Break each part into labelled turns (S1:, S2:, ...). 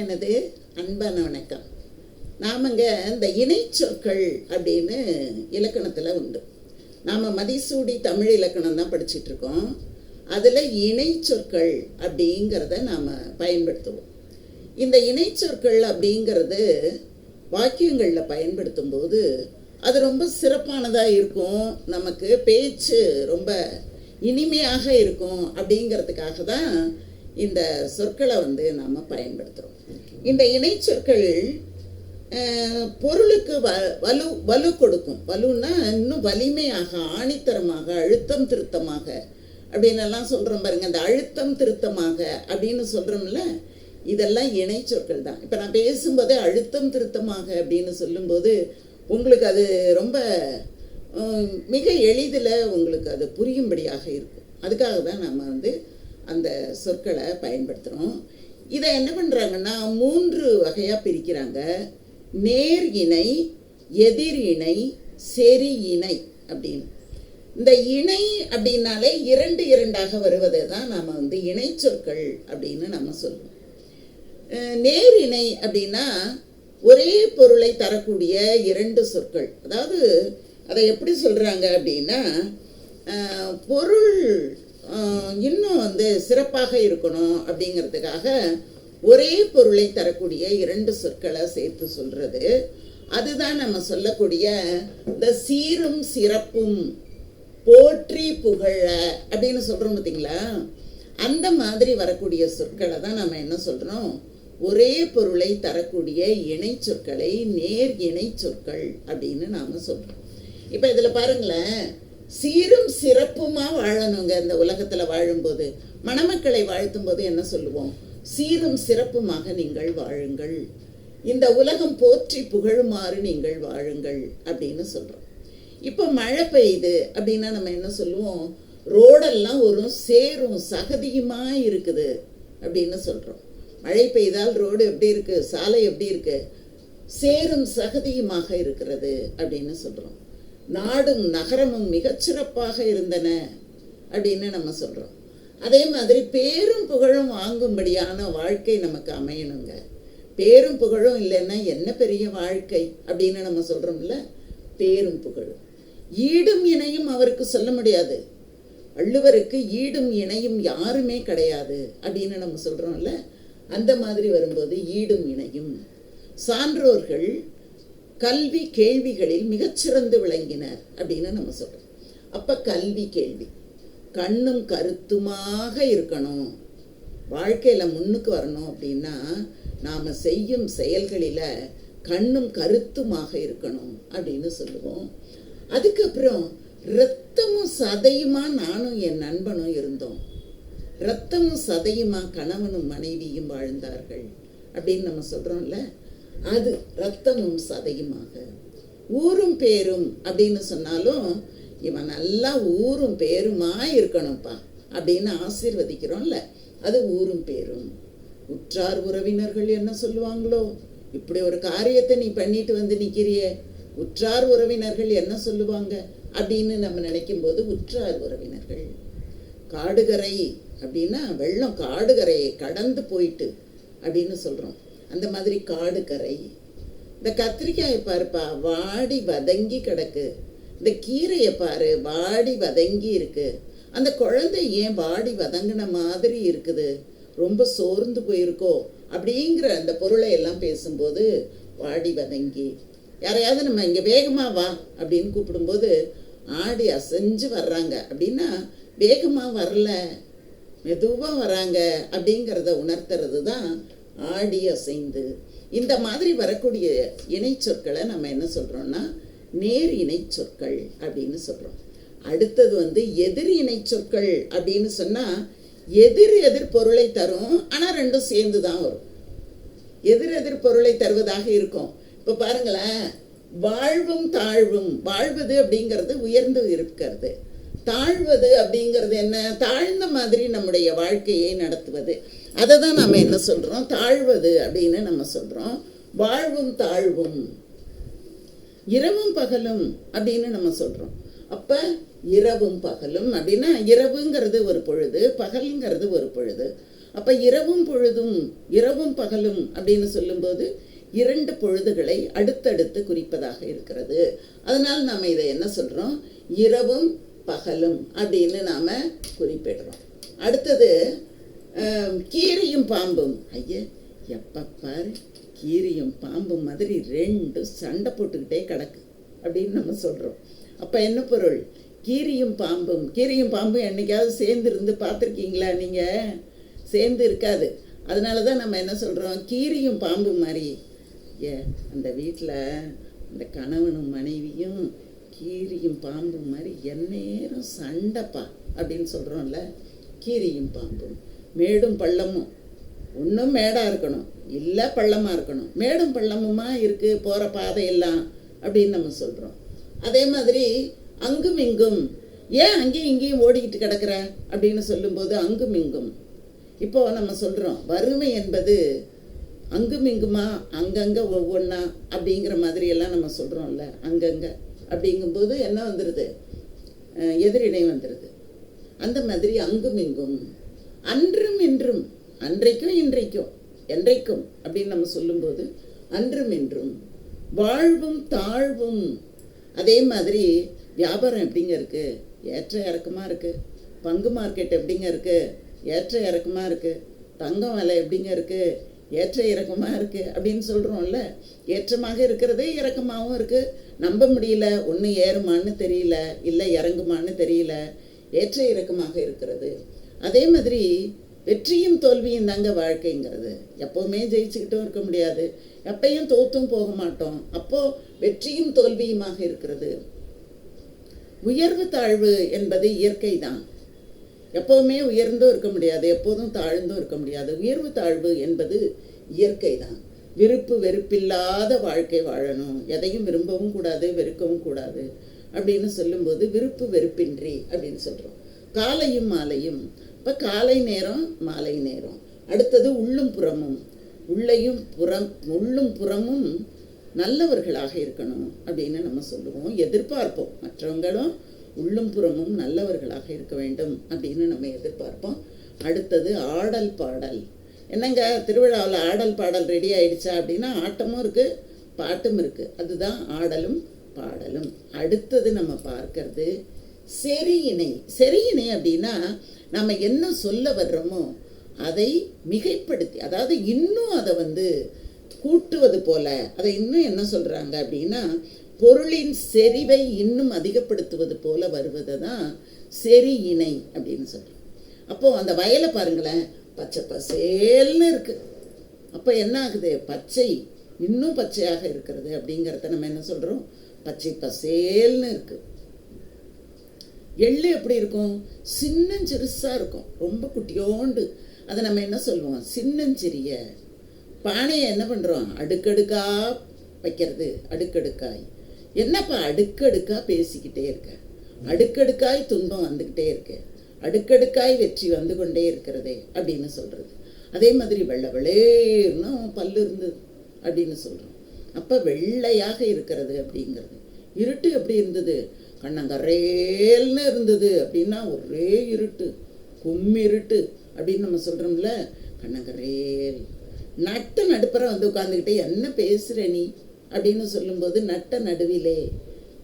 S1: எனது அன்பான வணக்கம். நாமங்க இந்த இணைச்சொற்கள் அப்படின்னு இலக்கணத்தில் உண்டு. நாம் மதிசூடி தமிழ் இலக்கணம் தான் படிச்சிட்டு இருக்கோம் அதில் இணைச்சொற்கள் அப்படிங்கிறத நாம் பயன்படுத்துவோம். இந்த இணைச்சொற்கள் அப்படிங்கிறது வாக்கியங்களில் பயன்படுத்தும் போது அது ரொம்ப சிறப்பானதாக இருக்கும். நமக்கு பேச்சு ரொம்ப இனிமையாக இருக்கும் அப்படிங்கிறதுக்காக தான் இந்த சொற்களை வந்து நாம் பயன்படுத்துகிறோம் இந்த இணைச்சொற்கள் சொற்கள் பொருளுக்கு வ வலு வலு கொடுக்கும். வலுன்னா இன்னும் வலிமையாக ஆணித்தரமாக அழுத்தம் திருத்தமாக அப்படின்னெல்லாம் சொல்கிறோம் பாருங்க. அந்த அழுத்தம் திருத்தமாக அப்படின்னு சொல்கிறோம்ல இதெல்லாம் இணைச்சொற்கள் தான். இப்போ நான் பேசும்போதே அழுத்தம் திருத்தமாக அப்படின்னு சொல்லும்போது உங்களுக்கு அது ரொம்ப மிக எளிதில் உங்களுக்கு அது புரியும்படியாக இருக்கும். அதுக்காக தான் நம்ம வந்து அந்த சொற்களை பயன்படுத்துகிறோம் இதை என்ன பண்ணுறாங்கன்னா மூன்று வகையாக பிரிக்கிறாங்க. நேர் இணை எதிர் இணை செரி இணை அப்படின்னு. இந்த இணை அப்படின்னாலே இரண்டு இரண்டாக வருவதை தான் நாம் வந்து இணை சொற்கள் அப்படின்னு நம்ம சொல்லுவோம் நேர் இணை அப்படின்னா ஒரே பொருளை தரக்கூடிய இரண்டு சொற்கள். அதாவது அதை எப்படி சொல்கிறாங்க அப்படின்னா பொருள் இன்னும் வந்து சிறப்பாக இருக்கணும் அப்படிங்கிறதுக்காக ஒரே பொருளை தரக்கூடிய இரண்டு சொற்களை சேர்த்து சொல்கிறது அதுதான் நம்ம சொல்லக்கூடிய இந்த சீரும் சிறப்பும் போற்றி புகழ அப்படின்னு சொல்கிறோம் பார்த்தீங்களா அந்த மாதிரி வரக்கூடிய சொற்களை தான் நம்ம என்ன சொல்கிறோம் ஒரே பொருளை தரக்கூடிய இணை சொற்களை நேர் இணை சொற்கள் அப்படின்னு நாம் சொல்கிறோம் இப்போ இதில் பாருங்களேன் சீரும் சிறப்புமாக வாழணுங்க இந்த உலகத்தில் வாழும்போது. மணமக்களை வாழ்த்தும் போது என்ன சொல்லுவோம்? சீரும் சிறப்புமாக நீங்கள் வாழுங்கள். இந்த உலகம் போற்றி புகழுமாறு நீங்கள் வாழுங்கள் அப்படின்னு சொல்கிறோம் இப்போ மழை பெய்யுது அப்படின்னா நம்ம என்ன சொல்லுவோம்? ரோடெல்லாம் ஒரு சேரும் சகதியுமா இருக்குது அப்படின்னு சொல்கிறோம் மழை பெய்தால் ரோடு எப்படி இருக்கு? சாலை எப்படி இருக்கு? சேரும் சகதியுமாக இருக்கிறது அப்படின்னு சொல்கிறோம் நாடும் நகரமும் மிகச்சிறப்பாக இருந்தன அப்படின்னு நம்ம சொல்கிறோம் அதே மாதிரி பேரும் புகழும் வாங்கும்படியான வாழ்க்கை நமக்கு அமையணுங்க. பேரும் புகழும் இல்லைன்னா என்ன பெரிய வாழ்க்கை அப்படின்னு நம்ம சொல்கிறோம்ல பேரும் புகழும். ஈடும் இணையும் அவருக்கு சொல்ல முடியாது. வள்ளுவருக்கு ஈடும் இணையும் யாருமே கிடையாது அப்படின்னு நம்ம சொல்கிறோம்ல அந்த மாதிரி வரும்போது ஈடும் இணையும். சான்றோர்கள் கல்வி கேள்விகளில் மிகச்சிறந்து விளங்கினர் அப்படின்னு நம்ம சொல்கிறோம் அப்போ கல்வி கேள்வி. கண்ணும் கருத்துமாக இருக்கணும். வாழ்க்கையில் முன்னுக்கு வரணும் அப்படின்னா நாம் செய்யும் செயல்களில் கண்ணும் கருத்துமாக இருக்கணும் அப்படின்னு சொல்லுவோம். அதுக்கப்புறம் ரத்தமும் சதையுமா நானும் என் நண்பனும் இருந்தோம். ரத்தமும் சதையுமா கணவனும் மனைவியும் வாழ்ந்தார்கள் அப்படின்னு நம்ம சொல்கிறோம்ல அது ரத்தமும் சதையுமாக. ஊரும் பேரும் அப்படின்னு சொன்னாலும் இவன் நல்லா ஊரும் பேருமா இருக்கணும்ப்பா அப்படின்னு ஆசீர்வதிக்கிறோம்ல. அது ஊரும் பேரும். உற்றார் உறவினர்கள் என்ன சொல்லுவாங்களோ? இப்படி ஒரு காரியத்தை நீ பண்ணிட்டு வந்து நிற்கிறியே உற்றார் உறவினர்கள் என்ன சொல்லுவாங்க? அப்படின்னு நம்ம நினைக்கும் போது உற்றார் உறவினர்கள். காடுகரை அப்படின்னா வெள்ளம் காடுகரையை கடந்து போயிட்டு அப்படின்னு சொல்கிறோம் அந்த மாதிரி காடு கரை. இந்த கத்திரிக்காயை பாருப்பா வாடி வதங்கி கிடக்கு. இந்த கீரையை பாரு வாடி வதங்கி இருக்கு. அந்த குழந்தை ஏன் வாடி வதங்கின மாதிரி இருக்குது? ரொம்ப சோர்ந்து போயிருக்கோ? அப்படிங்கிற அந்த பொருளை எல்லாம் பேசும்போது வாடி வதங்கி. யாரையாவது நம்ம இங்கே வேகமாக வா அப்படின்னு கூப்பிடும்போது ஆடி அசைஞ்சு வர்றாங்க. அப்படின்னா வேகமாக வரல மெதுவாக வராங்க அப்படிங்கிறத உணர்த்துறது தான் ஆடி அசைந்து. இந்த மாதிரி வரக்கூடிய இணை சொற்களை நம்ம என்ன சொல்கிறோம்னா நேர் இணை சொற்கள் அப்படின்னு சொல்கிறோம் அடுத்தது வந்து எதிர் இணை சொற்கள் அப்படின்னு சொன்னால் எதிர் எதிர் பொருளை தரும் ஆனால் ரெண்டும் சேர்ந்து தான் வரும். எதிர் எதிர் பொருளை தருவதாக இருக்கும். இப்போ பாருங்களேன் வாழ்வும் தாழ்வும் வாழ்வது அப்படிங்கிறது உயர்ந்து இருக்கிறது. தாழ்வது அப்படிங்கிறது என்ன? தாழ்ந்த மாதிரி நம்முடைய வாழ்க்கையை நடத்துவது. அதை தான் நம்ம என்ன சொல்கிறோம் தாழ்வது அப்படின்னு நம்ம சொல்கிறோம் வாழ்வும் தாழ்வும். இரவும் பகலும் அப்படின்னு நம்ம சொல்கிறோம் அப்போ இரவும் பகலும் அப்படின்னா இரவுங்கிறது ஒரு பொழுது பகலுங்கிறது ஒரு பொழுது. அப்ப இரவும் பொழுதும் இரவும் பகலும் அப்படின்னு சொல்லும்போது இரண்டு பொழுதுகளை அடுத்தடுத்து குறிப்பதாக இருக்கிறது. அதனால் நாம இதை என்ன சொல்றோம்? இரவும் பகலும் அப்படின்னு நாம குறிப்பிடுறோம். அடுத்தது கீரியும் பாம்பும். ஐயா எப்போ பாரு கீரியும் பாம்பும் மாதிரி ரெண்டும் சண்டை போட்டுக்கிட்டே கிடக்கு அப்படின்னு நம்ம சொல்கிறோம் அப்போ என்ன பொருள்? கீரியும் பாம்பும். கீரியும் பாம்பும் என்றைக்காவது சேர்ந்து இருந்து பார்த்துருக்கீங்களா நீங்கள் சேர்ந்து இருக்காது. அதனால தான் நம்ம என்ன சொல்கிறோம் கீரியும் பாம்பு மாதிரி. ஏ அந்த வீட்டில் அந்த கணவனும் மனைவியும் கீரியும் பாம்பு மாதிரி எந்நேரம் சண்டைப்பா அப்படின்னு சொல்கிறோம்ல கீரியும் பாம்பும். மேடும் பள்ளமும். ஒன்றும் மேடாக இருக்கணும். இல்லை பள்ளமாக இருக்கணும். மேடும் பள்ளமுமா இருக்குது போகிற பாதையெல்லாம் அப்படின்னு நம்ம சொல்கிறோம் அதே மாதிரி அங்கும் இங்கும் ஏன் அங்கேயும் இங்கேயும் ஓடிக்கிட்டு கிடக்குற? அப்படின்னு சொல்லும்போது அங்கும் இங்கும். இப்போ நம்ம சொல்கிறோம் வறுமை என்பது அங்கும் இங்குமா அங்கங்கே ஒவ்வொன்றா அப்படிங்கிற மாதிரியெல்லாம் நம்ம சொல்கிறோம்ல அங்கங்கே. அப்படிங்கும்போது என்ன வந்துடுது அஹ் எதிரிடை வந்துடுது அந்த மாதிரி அங்கும் இங்கும். அன்றும் இன்றும் அன்றைக்கும் இன்றைக்கும் என்றைக்கும் அப்படின்னு நம்ம சொல்லும்போது அன்றும் இன்றும் வாழ்வும் தாழ்வும். அதே மாதிரி வியாபாரம் எப்படிங்க இருக்குது ஏற்ற இறக்கமாக இருக்குது பங்கு மார்க்கெட் எப்படிங்க இருக்குது ஏற்ற இறக்கமாக இருக்குது தங்கம் விலை எப்படிங்க இருக்குது ஏற்ற இறக்கமாக இருக்குது அப்படின்னு சொல்கிறோம்ல ஏற்றமாக இருக்கிறதே இறக்கமாகவும் இருக்குது நம்ப முடியல ஒன்று ஏறுமான்னு தெரியல இல்லை இறங்குமான்னு தெரியல. ஏற்ற இறக்கமாக இருக்கிறது. அதே மாதிரி வெற்றியும் தோல்வியும் தாங்க வாழ்க்கைங்கிறது. எப்பவுமே ஜெயிச்சுக்கிட்டும் இருக்க முடியாது. எப்பையும் தோத்தும் போக மாட்டோம். அப்போ வெற்றியும் தோல்வியுமாக இருக்கிறது. உயர்வு தாழ்வு என்பது இயற்கை தான். எப்பவுமே உயர்ந்தும் இருக்க முடியாது. எப்போதும் தாழ்ந்தும் இருக்க முடியாது. உயர்வு தாழ்வு என்பது இயற்கை தான். விருப்பு வெறுப்பில்லாத வாழ்க்கை வாழணும். எதையும் விரும்பவும் கூடாது வெறுக்கவும் கூடாது அப்படின்னு சொல்லும்போது விருப்பு வெறுப்பின்றி அப்படின்னு சொல்கிறோம் காலையும் மாலையும் இப்போ காலை நேரம் மாலை நேரம். அடுத்தது உள்ளும் புறமும். உள்ளையும் புறம் உள்ளும் புறமும் நல்லவர்களாக இருக்கணும் அப்படின்னு நம்ம சொல்லுவோம். எதிர்பார்ப்போம். மற்றவங்களும் உள்ளும் புறமும் நல்லவர்களாக இருக்க வேண்டும் அப்படின்னு நம்ம எதிர்பார்ப்போம். அடுத்தது ஆடல் பாடல். என்னங்க திருவிழாவில் ஆடல் பாடல் ரெடி ஆயிடுச்சா அப்படின்னா ஆட்டமும் இருக்குது பாட்டும் இருக்குது அதுதான் ஆடலும் பாடலும். அடுத்தது நம்ம பார்க்கறது செரியினை செரியினை அப்படின்னா நம்ம என்ன சொல்ல வர்றோமோ அதை மிகைப்படுத்தி அதாவது இன்னும் அதை வந்து கூட்டுவது போல அதை இன்னும் என்ன சொல்கிறாங்க அப்படின்னா பொருளின் செறிவை இன்னும் அதிகப்படுத்துவது போல வருவதை தான் செறி இணை அப்படின்னு சொல்கிறோம் அப்போது அந்த வயலை பாருங்களேன் பச்சை பசேல்னு இருக்குது அப்போ என்ன ஆகுது? பச்சை இன்னும் பச்சையாக இருக்கிறது அப்படிங்கிறத நம்ம என்ன சொல்கிறோம் பச்சை பசேல்னு இருக்குது எள்ளு எப்படி இருக்கும்? சின்னஞ்சிறுசாக இருக்கும். ரொம்ப குட்டியோண்டு. அதை நம்ம என்ன சொல்லுவோம்? சின்னஞ்சிறிய. பானையை என்ன பண்ணுறோம் அடுக்கடுக்கா வைக்கிறது. அடுக்கடுக்காய். என்னப்பா அடுக்கடுக்காக பேசிக்கிட்டே இருக்க? அடுக்கடுக்காய் துன்பம் வந்துக்கிட்டே இருக்கு. அடுக்கடுக்காய் வெற்றி வந்து கொண்டே இருக்கிறதே அப்படின்னு சொல்கிறது அதே மாதிரி வெள்ளை வெளேர்னு பல்லு இருந்தது அப்படின்னு சொல்கிறோம் அப்போ வெள்ளையாக இருக்கிறது அப்படிங்கிறது. இருட்டு எப்படி இருந்தது? கண்ணங்கரேல்னு இருந்தது அப்படின்னா ஒரே இருட்டு கும்மிருட்டு அப்படின்னு நம்ம சொல்கிறோம்ல கண்ணங்கரேல். நட்ட நடுப்புற வந்து உட்காந்துக்கிட்டே என்ன பேசுகிற நீ? அப்படின்னு சொல்லும்போது நட்ட நடுவிலே.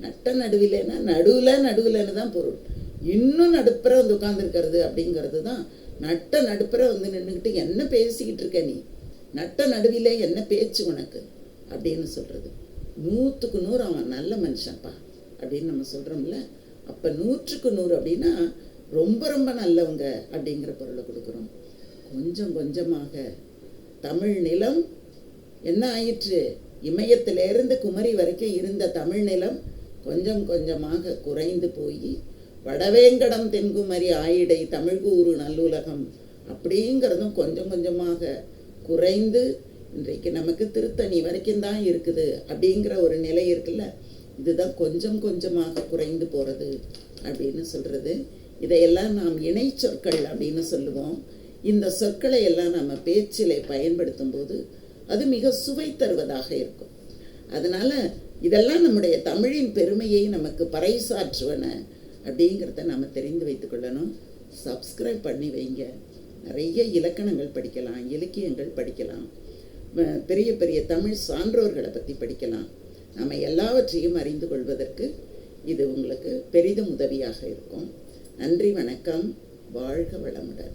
S1: நட்ட நடுவிலேன்னா நடுவில் நடுவில்னு தான் பொருள். இன்னும் நடுப்புற வந்து உட்காந்துருக்கிறது அப்படிங்கிறது தான் நட்ட நடுப்புற வந்து நின்றுக்கிட்டு என்ன பேசிக்கிட்டு இருக்க நீ? நட்ட நடுவிலே என்ன பேச்சு உனக்கு? அப்படின்னு சொல்கிறது நூற்றுக்கு நூறு அவன் நல்ல மனுஷன்ப்பா. அப்படின்னு நம்ம சொல்கிறோம்ல அப்போ நூற்றுக்கு நூறு அப்படின்னா ரொம்ப ரொம்ப நல்லவங்க அப்படிங்கிற பொருளை கொடுக்குறோம். கொஞ்சம் கொஞ்சமாக தமிழ் நிலம் என்ன ஆயிற்று? இமயத்திலேருந்து குமரி வரைக்கும் இருந்த தமிழ் நிலம் கொஞ்சம் கொஞ்சமாக குறைந்து போய் வடவேங்கடம் தென்குமரி ஆயிடை தமிழ்கூறு நல்லுலகம் அப்படிங்கிறதும் கொஞ்சம் கொஞ்சமாக குறைந்து இன்றைக்கு நமக்கு திருத்தணி வரைக்கும் தான் இருக்குது அப்படிங்கிற ஒரு நிலை இருக்குல்ல. இதுதான் கொஞ்சம் கொஞ்சமாக குறைந்து போகிறது அப்படின்னு சொல்கிறது இதையெல்லாம் நாம் இணை சொற்கள் அப்படின்னு சொல்லுவோம். இந்த சொற்களை எல்லாம் நம்ம பேச்சிலே பயன்படுத்தும் போது அது மிக சுவை தருவதாக இருக்கும். அதனால இதெல்லாம் நம்முடைய தமிழின் பெருமையை நமக்கு பறைசாற்றுவன அப்படிங்கிறத நம்ம தெரிந்து வைத்துக்கொள்ளணும் சப்ஸ்கிரைப் பண்ணி வைங்க. நிறைய இலக்கணங்கள் படிக்கலாம் இலக்கியங்கள் படிக்கலாம். பெரிய பெரிய தமிழ் சான்றோர்களை பற்றி படிக்கலாம். நம்ம எல்லாவற்றையும் அறிந்து கொள்வதற்கு இது உங்களுக்கு பெரிதும் உதவியாக இருக்கும். நன்றி வணக்கம். வாழ்க வளமுடன்.